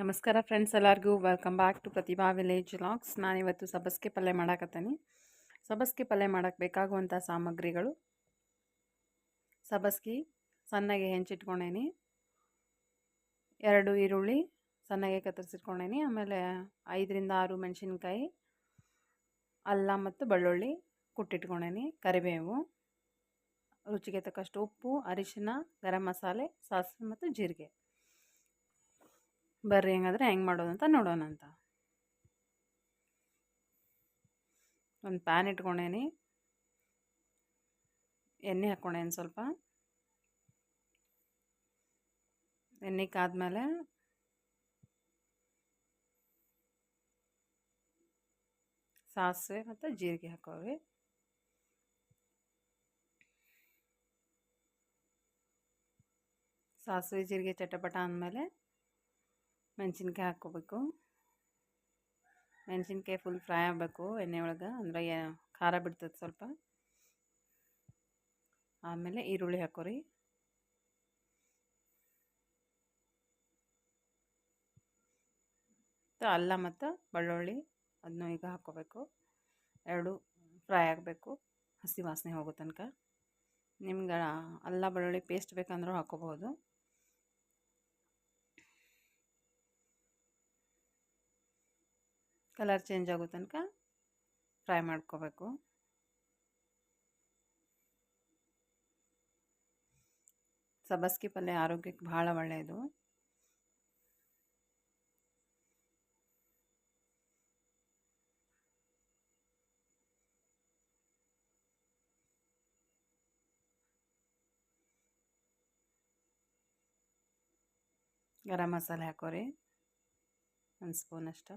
ನಮಸ್ಕಾರ ಫ್ರೆಂಡ್ಸ್ ಎಲ್ಲರಿಗೂ. Welcome back to Prathibha village logs ನಾನಿವತ್ತು ಸಬ್ಬಸ್ಗೆ ಪಲ್ಯ ಮಾಡಾಕತ್ತೀನಿ. ಸಬ್ಬಸ್ಗೆ ಪಲ್ಯ ಮಾಡೋಕ್ಕೆ ಬೇಕಾಗುವಂಥ ಸಾಮಗ್ರಿಗಳು. ಸಬ್ಬಸ್ಗೆ ಸಣ್ಣಗೆ ಹೆಂಚಿಟ್ಕೊಂಡೇನಿ. ಎರಡು ಈರುಳ್ಳಿ ಸಣ್ಣಗೆ ಕತ್ತರಿಸಿಟ್ಕೊಂಡೇನಿ. ಆಮೇಲೆ ಐದರಿಂದ ಆರು ಮೆಣಸಿನ್ಕಾಯಿ, ಅಲ್ಲ ಮತ್ತು ಬೆಳ್ಳುಳ್ಳಿ ಕುಟ್ಟಿಟ್ಕೊಂಡೇನಿ. ಕರಿಬೇವು, ರುಚಿಗೆ ತಕ್ಕಷ್ಟು ಉಪ್ಪು, ಅರಿಶಿನ, ಗರಂ ಮಸಾಲೆ, ಸಾಸಿವೆ ಮತ್ತು ಜೀರಿಗೆ. ಬರ್ರಿ ಹೆಂಗಾದ್ರೆ ಹೆಂಗೆ ಮಾಡೋದು ಅಂತ ನೋಡೋಣ ಅಂತ. ಒಂದು ಪ್ಯಾನ್ ಇಟ್ಕೊಂಡೇನಿ. ಎಣ್ಣೆ ಹಾಕ್ಕೊಂಡೇನು ಸ್ವಲ್ಪ. ಎಣ್ಣೆ ಕಾದ್ಮೇಲೆ ಸಾಸಿವೆ ಮತ್ತು ಜೀರಿಗೆ ಹಾಕೋವಿ. ಸಾಸಿವೆ, ಜೀರಿಗೆ, ಚಟಪಟ ಅಂದಮೇಲೆ ಮೆಣಸಿನ್ಕಾಯಿ ಹಾಕ್ಕೋಬೇಕು. ಮೆಣಸಿನ್ಕಾಯಿ ಫುಲ್ ಫ್ರೈ ಆಗಬೇಕು ಎಣ್ಣೆ ಒಳಗೆ, ಅಂದರೆ ಖಾರ ಬಿಡ್ತದೆ ಸ್ವಲ್ಪ. ಆಮೇಲೆ ಈರುಳ್ಳಿ ಹಾಕೋರಿ. ಅಲ್ಲ ಮತ್ತು ಬೆಳ್ಳುಳ್ಳಿ ಅದನ್ನು ಈಗ ಹಾಕ್ಕೋಬೇಕು. ಎರಡು ಫ್ರೈ ಆಗಬೇಕು, ಹಸಿ ವಾಸನೆ ಹೋಗೋ ತನಕ. ನಿಮ್ಗೆ ಅಲ್ಲ ಬೆಳ್ಳುಳ್ಳಿ ಪೇಸ್ಟ್ ಬೇಕಂದ್ರೂ ಹಾಕ್ಕೋಬೋದು. ಕಲರ್ ಚೇಂಜ್ ಆಗೋ ತನಕ ಫ್ರೈ ಮಾಡ್ಕೋಬೇಕು. ಸಬ್ಬಸ್ಗೆ ಪಲ್ಯ ಆರೋಗ್ಯಕ್ಕೆ ಭಾಳ ಒಳ್ಳೆಯದು. ಗರಂ ಮಸಾಲೆ ಹಾಕೋರಿ. ಒಂದು ಸ್ಪೂನ್ ಅಷ್ಟು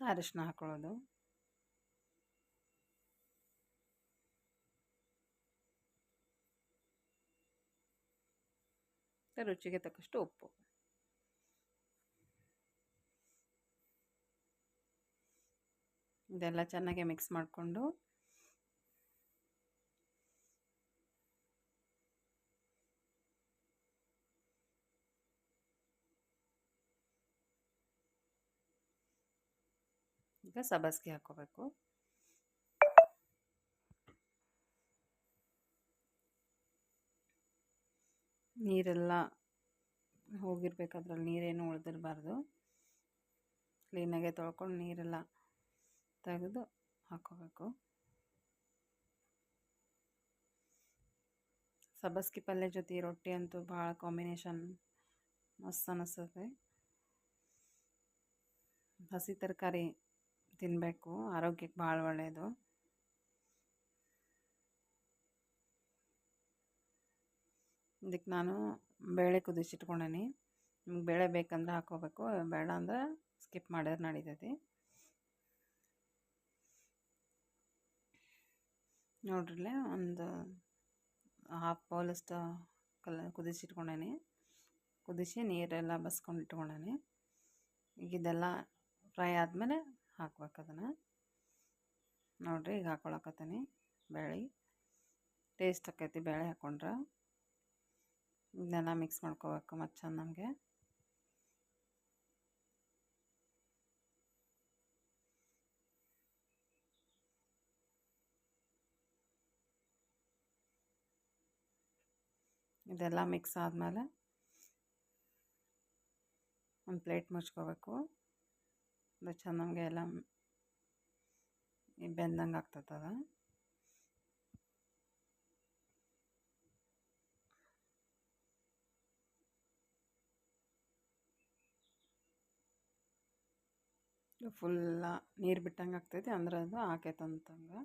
ಅರಿಶಿನ ಹಾಕ್ಕೊಳ್ಳೋದು ರುಚಿಗೆ ತಕ್ಕಷ್ಟು ಉಪ್ಪು. ಇದೆಲ್ಲ ಚೆನ್ನಾಗಿ ಮಿಕ್ಸ್ ಮಾಡಿಕೊಂಡು ಈಗ ಸಬ್ಬಸ್ಗೆ ಹಾಕೋಬೇಕು ನೀರೆಲ್ಲ ಹೋಗಿರ್ಬೇಕು. ಅದ್ರಲ್ಲಿ ನೀರೇನು ಉಳಿದಿರಬಾರ್ದು. ಕ್ಲೀನಾಗೆ ತೊಳ್ಕೊಂಡು ನೀರೆಲ್ಲ ತೆಗೆದು ಹಾಕೋಬೇಕು ಸಬ್ಬಸ್ಗೆ ಪಲ್ಯ ಜೊತೆ ರೊಟ್ಟಿ ಅಂತೂ ಭಾಳ ಕಾಂಬಿನೇಷನ್ ಮಸ್ತ್ ಅನ್ನಿಸ್ತದೆ ಹಸಿ ತರಕಾರಿ ತಿನ್ನಬೇಕು ಆರೋಗ್ಯಕ್ಕೆ ಭಾಳ ಒಳ್ಳೆಯದು ಇದಕ್ಕೆ ನಾನು ಬೇಳೆ ಕುದಿಸಿಟ್ಕೊಂಡೇನಿ ನಿಮ್ಗೆ ಬೇಳೆ ಬೇಕಂದ್ರೆ ಹಾಕೋಬೇಕು ಬೇಡ ಅಂದ್ರೆ ಸ್ಕಿಪ್ ಮಾಡಿದ್ರೆ ನಡೀತೈತಿ. ನೋಡ್ರಲ್ಲೇ ಒಂದು ಹಾಫ್ ಬೌಲಷ್ಟು ಕುದಿಸಿ ಕುದಿಸಿಟ್ಕೊಂಡೇನಿ ಕುದಿಸಿ ನೀರೆಲ್ಲ ಬಸ್ಕೊಂಡು ಇಟ್ಕೊಂಡೇನಿ. ಈಗ ಇದೆಲ್ಲ ಫ್ರೈ ಆದಮೇಲೆ ಹಾಕ್ಬೇಕು ಅದನ್ನು ನೋಡಿರಿ ಈಗ ಹಾಕ್ಕೊಳಕತ್ತೀನಿ ಬೇಳೆ. ಟೇಸ್ಟ್ ಆಕೈತಿ ಬೇಳೆ ಹಾಕ್ಕೊಂಡ್ರೆ ಇದನ್ನೆಲ್ಲ ಮಿಕ್ಸ್ ಮಾಡ್ಕೋಬೇಕು ಮತ್ತು ಚೆಂದ ನಮಗೆ. ಇದೆಲ್ಲ ಮಿಕ್ಸ್ ಆದಮೇಲೆ ಒಂದು ಪ್ಲೇಟ್ ಮುಚ್ಕೋಬೇಕು. ಅದು ಚೆನ್ನಾಗೆ ಎಲ್ಲ ಬೆಂದಂಗೆ ಆಗ್ತದ ಫುಲ್ಲ ನೀರು ಬಿಟ್ಟಂಗೆ ಆಗ್ತೈತಿ ಅಂದ್ರೆ ಅದು ಆಕೈತೆ ಅಂತಂಗೆ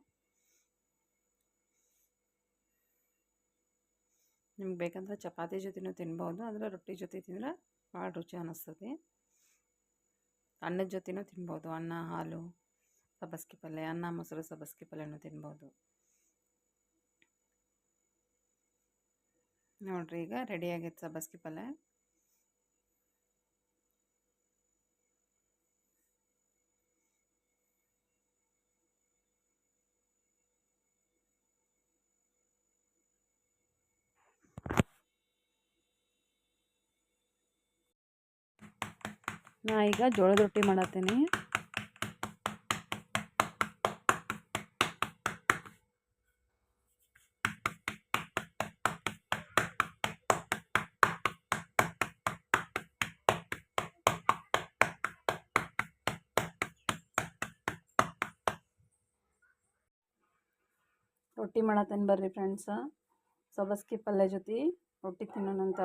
ನಿಮ್ಗೆ ಬೇಕಂದ್ರೆ ಚಪಾತಿ ಜೊತೆನೂ ತಿನ್ಬೋದು ಅಂದರೆ ರೊಟ್ಟಿ ಜೊತೆ ತಿಂದರೆ ಭಾಳ ರುಚಿ ಅನ್ನಿಸ್ತದೆ ಅನ್ನದ ಜೊತೆನೂ ತಿನ್ಬೋದು, ಅನ್ನ, ಹಾಲು, ಸಬ್ಬಸ್ಗೆ ಪಲ್ಯ, ಅನ್ನ, ಮೊಸರು, ಸಬ್ಬಸ್ಗೆ ಪಲ್ಯನೂ ತಿನ್ಬೋದು. ನೋಡಿರಿ, ಈಗ ರೆಡಿ ಸಬ್ಬಸ್ಗೆ ಪಲ್ಯ. ನಾ ಈಗ ಜೋಳದ ರೊಟ್ಟಿ ಮಾಡತ್ತೀನಿ. ರೊಟ್ಟಿ ಮಾಡತ್ತೇನೆ ಬರ್ರಿ ಫ್ರೆಂಡ್ಸ ಸಬ್ಬಸ್ಗಿ ಪಲ್ಯ ಜೊತೆ ರೊಟ್ಟಿ ತಿನ್ನೋಣಂತ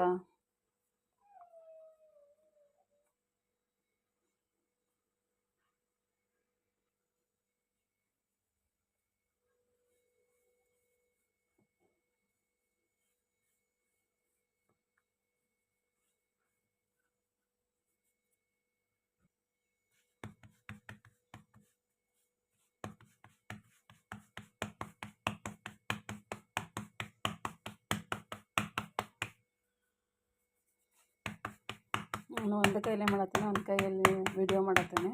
ನಾನು ಒಂದು ಕೈಯಲ್ಲಿ ಮಾಡತ್ತೀನಿ, ಒಂದು ಕೈಯಲ್ಲಿ ವಿಡಿಯೋ ಮಾಡತ್ತೀನಿ.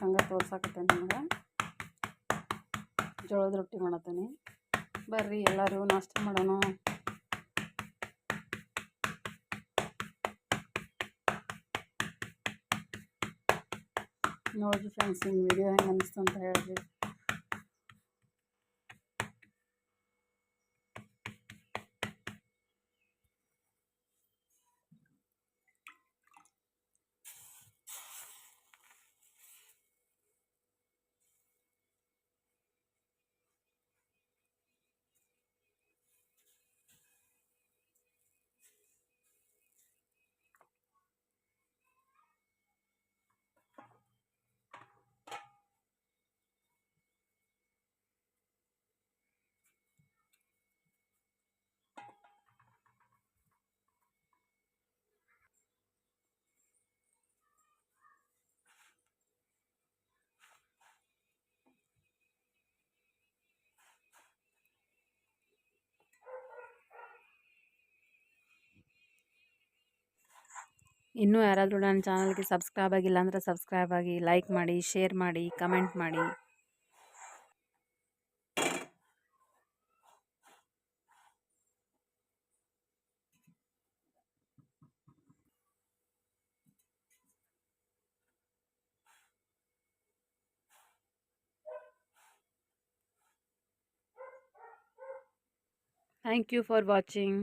ಹಂಗೆ ತೋರ್ಸಾಕತ್ತೇನೆ ನಿಮ್ಗೆ. ಜೋಳದ ರೊಟ್ಟಿ ಮಾಡತ್ತೀನಿ. ಬರ್ರಿ, ಎಲ್ಲರೂ ನಾಷ್ಟ ಮಾಡೋಣ. ನೋಡಿರಿ ಫ್ರೆಂಡ್ಸ್ ನಿಮ್ಮ ವಿಡಿಯೋ ಹೆಂಗೆ ಅನಿಸ್ತು ಅಂತ ಹೇಳ್ರಿ. ಇನ್ನೂ ಯಾರಾದರೂ ನನ್ನ ಚಾನಲ್ಗೆ ಸಬ್ಸ್ಕ್ರೈಬ್ ಆಗಿಲ್ಲ ಅಂದರೆ ಸಬ್ಸ್ಕ್ರೈಬ್ ಆಗಿ ಲೈಕ್ ಮಾಡಿ, ಶೇರ್ ಮಾಡಿ, ಕಮೆಂಟ್ ಮಾಡಿ. Thank you for watching